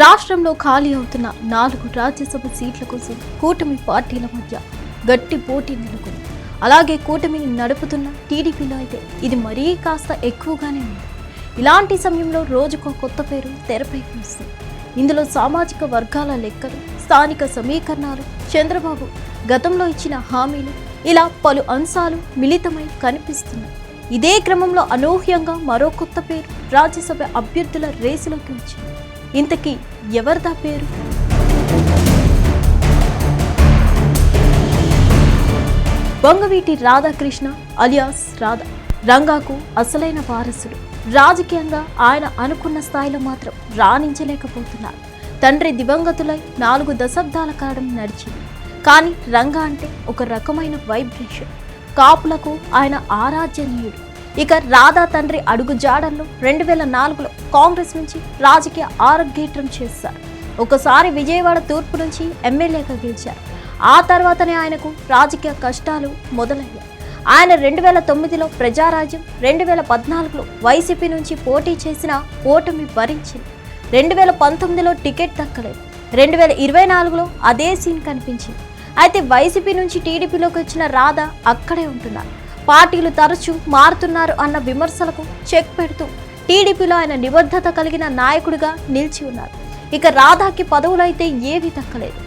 రాష్ట్రంలో ఖాళీ అవుతున్న నాలుగు రాజ్యసభ సీట్ల కోసం కూటమి పార్టీల మధ్య గట్టి పోటీ నెలకొంది. అలాగే కూటమిని నడుపుతున్న టీడీపీలో అయితే ఇది మరీ కాస్త ఎక్కువగానే ఉంది. ఇలాంటి సమయంలో రోజుకో కొత్త పేరు తెరపైకి వస్తుంది. ఇందులో సామాజిక వర్గాల లెక్కలు స్థానిక సమీకరణాలు చంద్రబాబు గతంలో ఇచ్చిన హామీలు ఇలా పలు అంశాలు మిళితమై కనిపిస్తున్నాయి. ఇదే క్రమంలో అనూహ్యంగా మరో కొత్త పేరు రాజ్యసభ అభ్యర్థుల రేసులోకి వచ్చింది. ఇంతకీ ఎవరిదా పేరు? బొంగవీటి రాధాకృష్ణ అలియాస్ రాధా రంగాకు అసలైన వారసుడు. రాజకీయంగా ఆయన అనుకున్న స్థాయిలో మాత్రం రాణించలేకపోతున్నారు. తండ్రి దివంగతులై నాలుగు దశాబ్దాల కాలం నడిచింది. కానీ రంగా అంటే ఒక రకమైన వైబ్రేషన్. కాపులకు ఆయన ఆరాధ్యనీయుడు. ఇక రాధా తండ్రి అడుగు జాడల్లో రెండు వేల నాలుగులో కాంగ్రెస్ నుంచి రాజకీయ ఆరోగ్యేట్రం చేశారు. ఒకసారి విజయవాడ తూర్పు నుంచి ఎమ్మెల్యేగా గెలిచారు. ఆ తర్వాతనే ఆయనకు రాజకీయ కష్టాలు మొదలయ్యాయి. ఆయన రెండు వేల తొమ్మిదిలో ప్రజారాజ్యం రెండు వేల పద్నాలుగులో వైసీపీ నుంచి పోటీ చేసిన ఓటమి భరించింది. రెండు వేల పంతొమ్మిదిలో టికెట్ దక్కలేదు. రెండు వేల ఇరవై నాలుగులో అదే సీన్ కనిపించింది. అయితే వైసీపీ నుంచి టీడీపీలోకి వచ్చిన రాధ అక్కడే ఉంటున్నారు. పార్టీలు తరచూ మారుతున్నారు అన్న విమర్శలకు చెక్ పెడుతూ టీడీపీలో ఆయన నిబద్ధత కలిగిన నాయకుడిగా నిలిచి ఉన్నారు. ఇక రాధాకి పదవులైతే ఏవీ దక్కలేదు.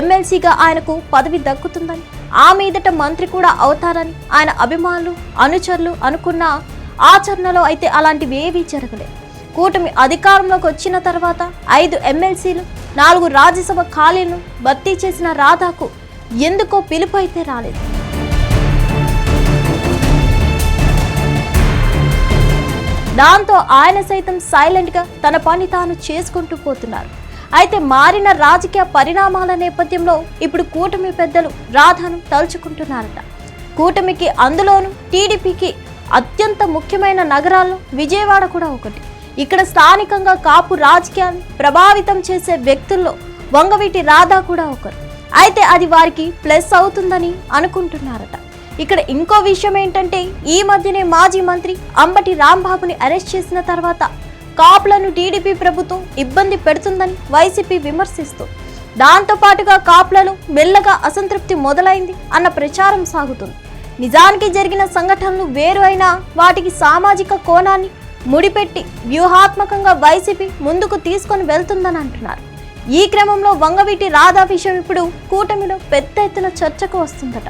ఎమ్మెల్సీగా ఆయనకు పదవి దక్కుతుందని ఆ మీదట మంత్రి కూడా అవుతారని ఆయన అభిమానులు అనుచరులు అనుకున్న ఆచరణలో అయితే అలాంటివి ఏవీ జరగలేదు. కూటమి అధికారంలోకి వచ్చిన తర్వాత ఐదు ఎమ్మెల్సీలు నాలుగు రాజ్యసభ ఖాళీలను భర్తీ చేసిన రాధాకు ఎందుకో పిలుపు అయితే రాలేదు. దాంతో ఆయన సైతం సైలెంట్గా తన పని తాను చేసుకుంటూ పోతున్నారు. అయితే మారిన రాజకీయ పరిణామాల నేపథ్యంలో ఇప్పుడు కూటమి పెద్దలు రాధాను తలుచుకుంటున్నారట. కూటమికి అందులోనూ టీడీపీకి అత్యంత ముఖ్యమైన నగరాల్లో విజయవాడ కూడా ఒకటి. ఇక్కడ స్థానికంగా కాపు రాజకీయాన్ని ప్రభావితం చేసే వ్యక్తుల్లో వంగవీటి రాధా కూడా ఒకరు. అయితే అది వారికి ప్లస్ అవుతుందని అనుకుంటున్నారట. ఇక్కడ ఇంకో విషయం ఏంటంటే ఈ మధ్యనే మాజీ మంత్రి అంబటి రాంబాబుని అరెస్ట్ చేసిన తర్వాత కాపులను టీడీపీ ప్రభుత్వం ఇబ్బంది పెడుతుందని వైసీపీ విమర్శిస్తూ దాంతో పాటుగా కాపులను మెల్లగా అసంతృప్తి మొదలైంది అన్న ప్రచారం సాగుతుంది. నిజానికి జరిగిన సంఘటనలు వేరు అయినా వాటికి సామాజిక కోణాన్ని ముడిపెట్టి వ్యూహాత్మకంగా వైసీపీ ముందుకు తీసుకొని వెళ్తుందని అంటున్నారు. ఈ క్రమంలో వంగవీటి రాధా విషయం ఇప్పుడు కూటమిలో పెద్ద ఎత్తున చర్చకు వస్తుందట.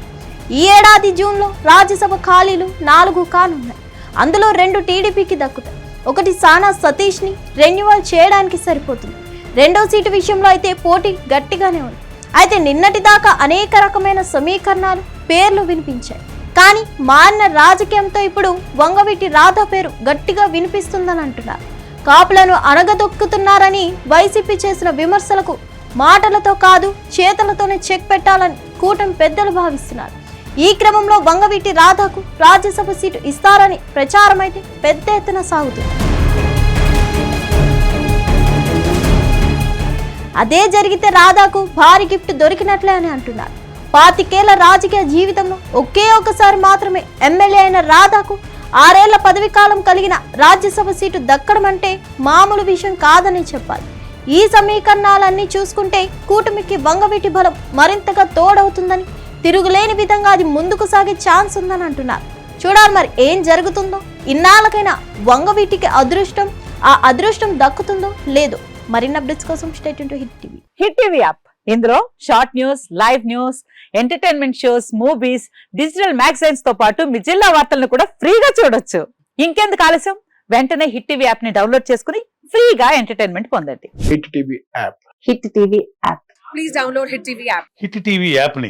ఈ ఏడాది జూన్లో రాజ్యసభ ఖాళీలు నాలుగు కానున్నాయి. అందులో రెండు టీడీపీకి దక్కుతాయి. ఒకటి సానా సతీష్ని రెన్యువల్ చేయడానికి సరిపోతుంది. రెండో సీటు విషయంలో అయితే పోటీ గట్టిగానే ఉంది. అయితే నిన్నటి దాకా అనేక రకమైన సమీకరణాలు పేర్లు వినిపించాయి. కానీ మారిన రాజకీయంతో ఇప్పుడు వంగవీటి రాధ పేరు గట్టిగా వినిపిస్తుందని అంటున్నారు. కాపులను అనగదొక్కుతున్నారని వైసీపీ చేసిన విమర్శలకు మాటలతో కాదు చేతలతోనే చెక్ పెట్టాలని కూటమి పెద్దలు భావిస్తున్నారు. ఈ క్రమంలో వంగవీటి రాధాకు రాజ్యసభ సీటు ఇస్తారని ప్రచారమైతే పెద్ద ఎత్తున సాగుతుంది. అదే జరిగితే రాధాకు భారీ గిఫ్ట్ దొరికినట్లే అని అంటున్నారు. పాతికేళ్ళ రాజకీయ జీవితంలో ఒకే ఒకసారి మాత్రమే ఎమ్మెల్యే అయిన రాధాకు ఆరేళ్ళ పదవి కాలం కలిగిన రాజ్యసభ సీటు దక్కడం అంటే మామూలు విషయం కాదని చెప్పాలి. ఈ సమీకరణాలన్నీ చూసుకుంటే కూటమికి వంగవీటి బలం మరింతగా తోడవుతుందని తిరుగులేని విధంగా అది ముందుకు సాగే ఛాన్స్ ఉందని అంటున్నారు. చూడాలి మరి ఏం జరుగుతుందో? ఇన్నాళ్ళకైనా వంగవీటికి అదృష్టం ఆ అదృష్టం దక్కుతుందో లేదో మరిన్ని అప్డేట్స్ కోసం state to Hit TV. Hit TV app. ఇందులో short news live news entertainment shows movies digital మ్యాగజైన్స్తో పాటు మీ జిల్లా వార్తలను కూడా ఫ్రీగా చూడొచ్చు. ఇంకెందుకు ఆలస్యం? వెంటనే హిట్ టీవీ యాప్ని డౌన్లోడ్ చేసుకుని ఫ్రీగా ఎంటర్టైన్మెంట్ పొందండి. Hit TV app. Hit TV app. Please download Hit TV app. Hit TV యాప్ని